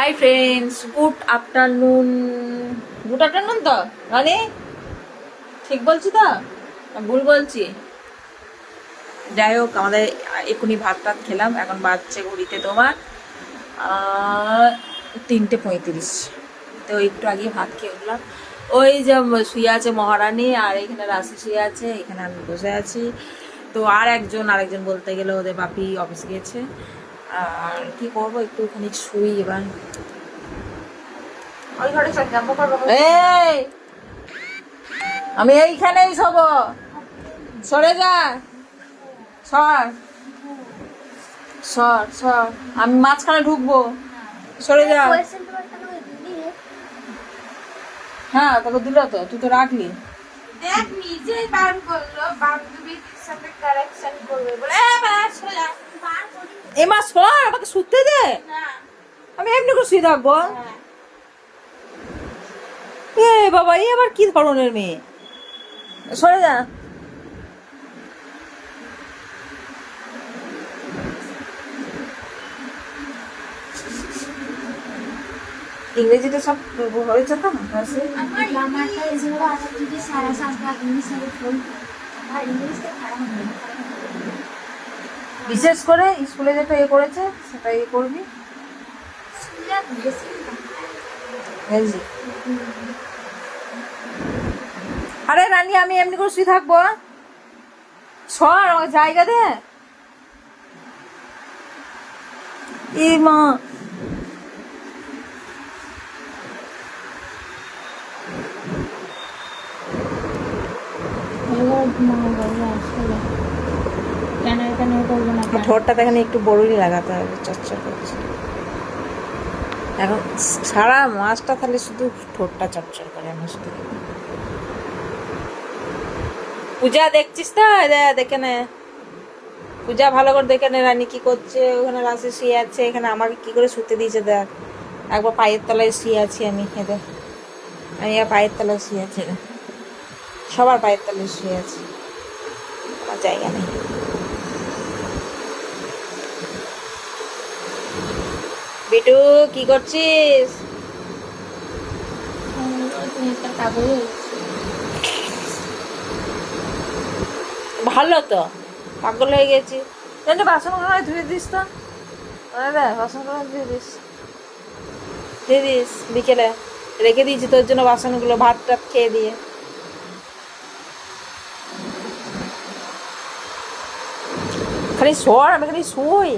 Hi friends good afternoon good afternoon তো, রানি? ঠিক বলছি তো? ভুল বলছি। যাই হোক, আমাদের এখনই ভাত টাত খেলাম। এখন বাজছে ঘড়িতে তোমার তিনটে পঁয়ত্রিশ। তো একটু আগে ভাত খেয়ে উঠলাম। ওই যে শুয়ে আছে মহারানী, আর এখানে রাশি শুয়ে আছে, এখানে আমি বসে আছি। তো আর একজন, আরেকজন বলতে গেলে ওদের বাপি অফিস গিয়েছে। আর কি করব? একটু খানিক শুই এবার। ওই ঘরে চল যাব করব এই! আমি এইখানেই শোব। সরে যা। সর। সর সর। আমি মাঝখানে ঢুকবো। সরে যা। হ্যাঁ তোকে দিল তো তুই তো রাখলি। দেখ নিজেই বার করল বান্ধবীর সাথে কারেকশন করবে বলে এ বাস এ মা, সর, আমাকে শুতে দে। আমি এমনি করে শুয়ে থাকব। হ্যাঁ এ বাবা এই আবার কি ধরনের মেয়ে? সরে যা। ইংরেজিতে সব হয়েছে তো? ক্লাসে? আমার বিশেষ করে স্কুলে যেটা এ করেছে সেটা এ করবি। আরে রানী, আমি এমনি করে শুয়ে থাকব সর আমাকে জায়গা দে। মা। কেন এখানে করব না? ঠোঁটটা এখানে একটু বড়ই লাগাতে হবে, চচ্চর করছে এখন সারা মাছটা তাহলে শুধু ঠোঁটটা চচ্চর করে আমার শুধু পূজা, দেখছিস তো? দেখে নে। পূজা ভালো করে দেখে নে, রানী কি করছে, ওখানে রাশি শুয়ে আছে, এখানে আমাকে কি করে শুতে দিয়েছে দেখ। একবার পায়ের তলায় শুয়ে আছি আমি এদের আমি পায়ের তলায় শুয়ে আছি। সবার পায়ের তলায় শুয়ে আছি। আমার জায়গা নেই। বিটু কি করছিস? ভালো তো পাগল হয়ে গেছি। এনে বাসন ঘরে ধুয়ে দিস তো। রে বাসন ঘরে ধুয়ে দিস। ধুয়ে দিস বিকেলে রেখে দিয়েছি তোর জন্য বাসনগুলো ভাত টাত খেয়ে দিয়ে। খালি শোর আমি খালি শুই।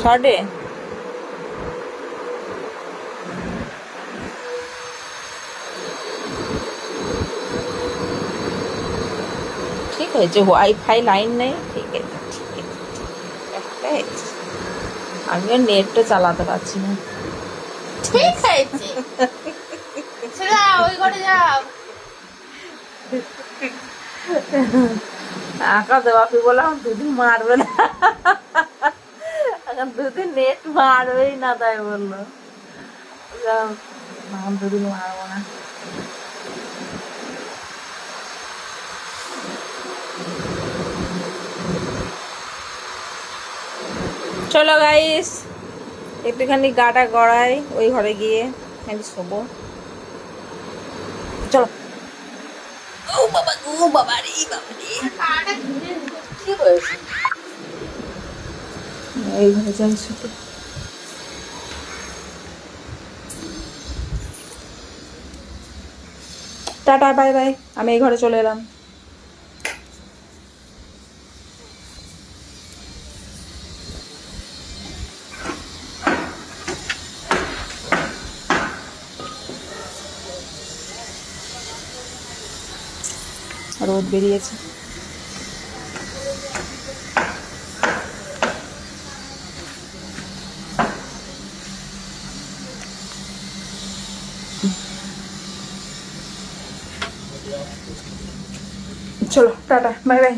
শর্টে ঠিক হয়েছে ওয়াইফাই লাইন নেই? ঠিক আছে ঠিক আছে একটা হয়েছে। আমিও নেটটা চালাতে পারছি না। ঠিক আছে ওই ঘরে যাও। আঁকা দেওয়া তুই বললাম? দুদিন মারবে না। দুদিন নেট মারবেই না তাই বলল। দুদিন মারবো না। চলো গাইস একটুখানি গাটা গড়াই, ওই ঘরে গিয়ে খালি শোবো। চলো। ও বাবা ও বাবা রে বাবা রে কি হয়েছে? এই ঘরে যাই শুতে টাটা বাই বাই। আমি এই ঘরে চলে এলাম। রোদ বেরিয়েছে। চলো টাটা বাই বাই